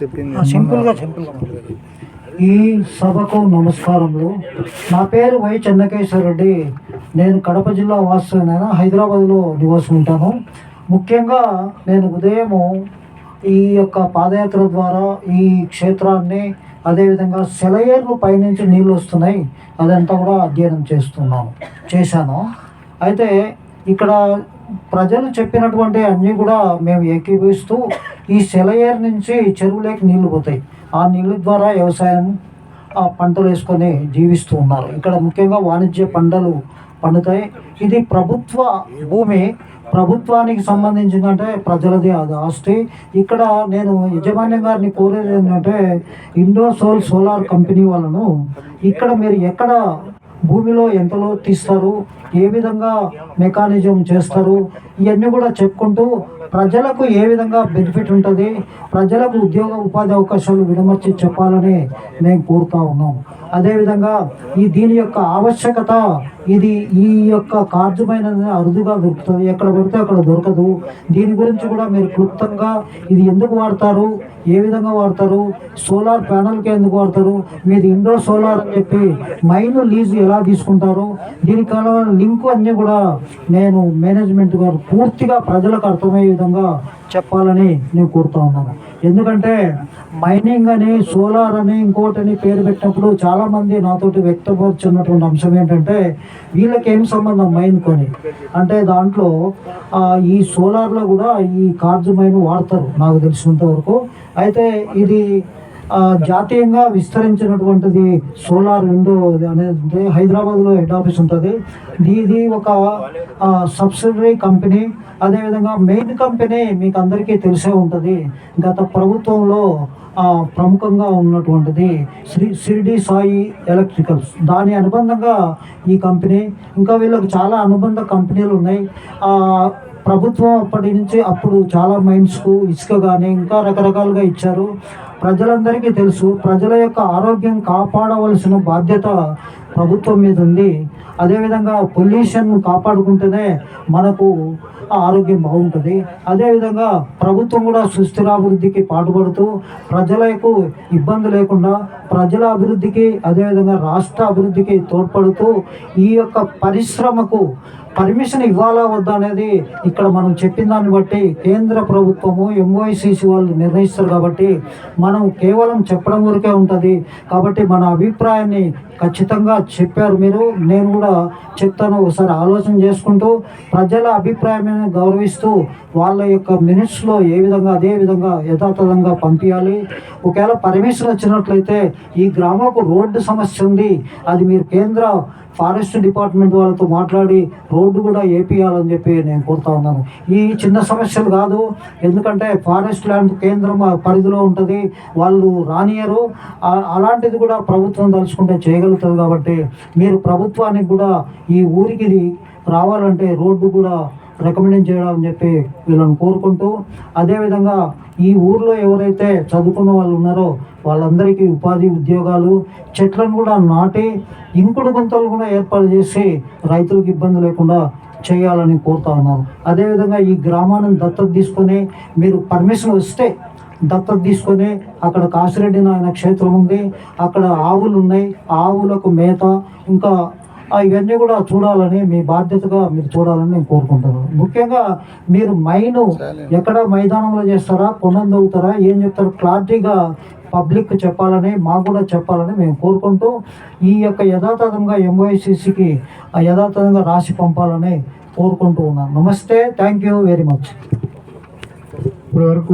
చెప్పింది సింపుల్గా సింపుల్గా. ఈ సభకు నమస్కారములు. నా పేరు వై చెన్నకేశ్వర రెడ్డి. నేను కడప జిల్లా వాస్తవమైన హైదరాబాద్లో నివాసం ఉంటాను. ముఖ్యంగా నేను ఉదయము ఈ యొక్క పాదయాత్ర ద్వారా ఈ క్షేత్రాన్ని అదేవిధంగా సెలయేర్లు పైనుంచి నీళ్ళు వస్తున్నాయి. అదంతా కూడా అధ్యయనం చేస్తున్నాను చేశాను. అయితే ఇక్కడ ప్రజలు చెప్పినటువంటి అన్నీ కూడా మేము ఏకీభవిస్తూ ఈ సెలయేరు నుంచి చెరువులోకి నీళ్ళు పోతాయి. ఆ నీళ్ళ ద్వారా వ్యవసాయం ఆ పంటలు వేసుకొని జీవిస్తూ ఉన్నారు. ఇక్కడ ముఖ్యంగా వాణిజ్య పంటలు పండుతాయి. ఇది ప్రభుత్వ భూమి. ప్రభుత్వానికి సంబంధించిందంటే ప్రజలది అది ఆస్తి. ఇక్కడ నేను యజమాన్యం గారిని కోరేది ఏంటంటే ఇండోసోల్ సోలార్ కంపెనీ వాళ్ళను ఇక్కడ మీరు ఎక్కడ భూమిలో ఎంతలో తీస్తారు ఏ విధంగా మెకానిజం చేస్తారు ఇవన్నీ కూడా చెప్పుకుంటూ ప్రజలకు ఏ విధంగా బెనిఫిట్ ఉంటుంది ప్రజలకు ఉద్యోగ ఉపాధి అవకాశాలు విడమర్చి చెప్పాలని మేము కోరుతా ఉన్నాం. అదేవిధంగా ఈ దీని యొక్క ఆవశ్యకత ఇది ఈ యొక్క కార్యమైన అరుదుగా దొరుకుతుంది. ఎక్కడ పడితే అక్కడ దొరకదు. దీని గురించి కూడా మీరు క్లుప్తంగా ఇది ఎందుకు వాడతారు ఏ విధంగా వాడతారు సోలార్ ప్యానల్కి ఎందుకు వాడతారు మీది ఇండో సోలార్ అని చెప్పి మైన్ లీజు ఎలా తీసుకుంటారు? దీనికి లింక్ అన్నీ కూడా నేను మేనేజ్మెంట్ గారు పూర్తిగా ప్రజలకు అర్థమయ్యే విధంగా చెప్పాలని నేను కోరుతా ఉన్నాను. ఎందుకంటే మైనింగ్ అని సోలార్ అని ఇంకోటని పేరు పెట్టినప్పుడు చాలామంది నాతోటి వ్యక్తపరుచున్నటువంటి అంశం ఏంటంటే వీళ్ళకి ఏం సంబంధం మైన్ కొని? అంటే దాంట్లో ఈ సోలార్లో కూడా ఈ కార్జు మైన్ వాడతారు నాకు తెలిసినంత వరకు. అయితే ఇది జాతీయంగా విస్తరించినటువంటిది సోలార్ విండో అనేది హైదరాబాద్లో హెడ్ ఆఫీస్ ఉంటుంది. ఇది ఒక సబ్సిడరీ కంపెనీ అదేవిధంగా మెయిన్ కంపెనీ మీకు అందరికీ తెలిసే ఉంటుంది. గత ప్రభుత్వంలో ప్రముఖంగా ఉన్నటువంటిది శ్రీ షిరిడి సాయి ఎలక్ట్రికల్స్. దాని అనుబంధంగా ఈ కంపెనీ ఇంకా వీళ్ళకి చాలా అనుబంధ కంపెనీలు ఉన్నాయి. ప్రభుత్వం అప్పటి నుంచి అప్పుడు చాలా మైండ్స్కు ఇసుక కానీ ఇంకా రకరకాలుగా ఇచ్చారు. ప్రజలందరికీ తెలుసు ప్రజల యొక్క ఆరోగ్యం కాపాడవలసిన బాధ్యత ప్రభుత్వం మీద ఉంది. అదేవిధంగా పొల్యూషన్ కాపాడుకుంటేనే మనకు ఆరోగ్యం బాగుంటుంది. అదేవిధంగా ప్రభుత్వం కూడా సుస్థిరాభివృద్ధికి పాటుపడుతూ ప్రజలకు ఇబ్బంది లేకుండా ప్రజల అభివృద్ధికి అదేవిధంగా రాష్ట్ర అభివృద్ధికి తోడ్పడుతూ ఈ యొక్క పరిశ్రమకు పర్మిషన్ ఇవ్వాలా వద్దా అనేది ఇక్కడ మనం చెప్పిన దాన్ని బట్టి కేంద్ర ప్రభుత్వము ఎంఓఐసిసి వాళ్ళు నిర్ణయిస్తారు కాబట్టి మనం కేవలం చెప్పడం వరకే ఉంటుంది. కాబట్టి మన అభిప్రాయాన్ని ఖచ్చితంగా చెప్పారు మీరు. నేను కూడా చెప్తాను. ఒకసారి ఆలోచన చేసుకుంటూ ప్రజల అభిప్రాయాన్ని గౌరవిస్తూ వాళ్ళ యొక్క మినిట్స్లో ఏ విధంగా అదే విధంగా యథాతథంగా పంపించాలి. ఒకవేళ పర్మిషన్ వచ్చినట్లయితే ఈ గ్రామకు రోడ్డు సమస్య ఉంది. అది మీరు కేంద్ర ఫారెస్ట్ డిపార్ట్మెంట్ వాళ్ళతో మాట్లాడి రోడ్డు కూడా వేపియాలని చెప్పి నేను కోరుతా ఉన్నాను. ఈ చిన్న సమస్యలు కాదు ఎందుకంటే ఫారెస్ట్ ల్యాండ్ కేంద్రం పరిధిలో ఉంటుంది వాళ్ళు రానియరు. అలాంటిది కూడా ప్రభుత్వం తలుచుకుంటే చేయగలుగుతుంది కాబట్టి మీరు ప్రభుత్వానికి కూడా ఈ ఊరికి రావాలంటే రోడ్డు కూడా రికమెండ్ చేయాలని చెప్పి వీళ్ళని కోరుకుంటూ అదేవిధంగా ఈ ఊర్లో ఎవరైతే చదువుకున్న వాళ్ళు ఉన్నారో వాళ్ళందరికీ ఉపాధి ఉద్యోగాలు చెట్లను కూడా నాటి ఇంకుడు గుంతలు కూడా ఏర్పాటు చేసి రైతులకు ఇబ్బంది లేకుండా చేయాలని కోరుతా ఉన్నాను అదేవిధంగా ఈ గ్రామాన్ని దత్తత తీసుకొని మీరు పర్మిషన్ వస్తే దత్తత తీసుకొని అక్కడ కాసిరెడ్డి నాయన క్షేత్రం ఉంది అక్కడ ఆవులు ఉన్నాయి ఆవులకు మేత ఇంకా ఇవన్నీ కూడా చూడాలని మీ బాధ్యతగా మీరు చూడాలని నేను కోరుకుంటున్నాను. ముఖ్యంగా మీరు మైను ఎక్కడ మైదానంలో చేస్తారా కొండను దొరుకుతారా ఏం చెప్తారు క్లారిటీగా పబ్లిక్ చెప్పాలని మాకు కూడా చెప్పాలని మేము కోరుకుంటూ ఈ యొక్క యథాతథంగా ఎంఓఐసిసికి యథాతథంగా రాసి పంపాలని కోరుకుంటూ ఉన్నాను. నమస్తే థ్యాంక్ యూ వెరీ మచ్. ఇప్పటి వరకు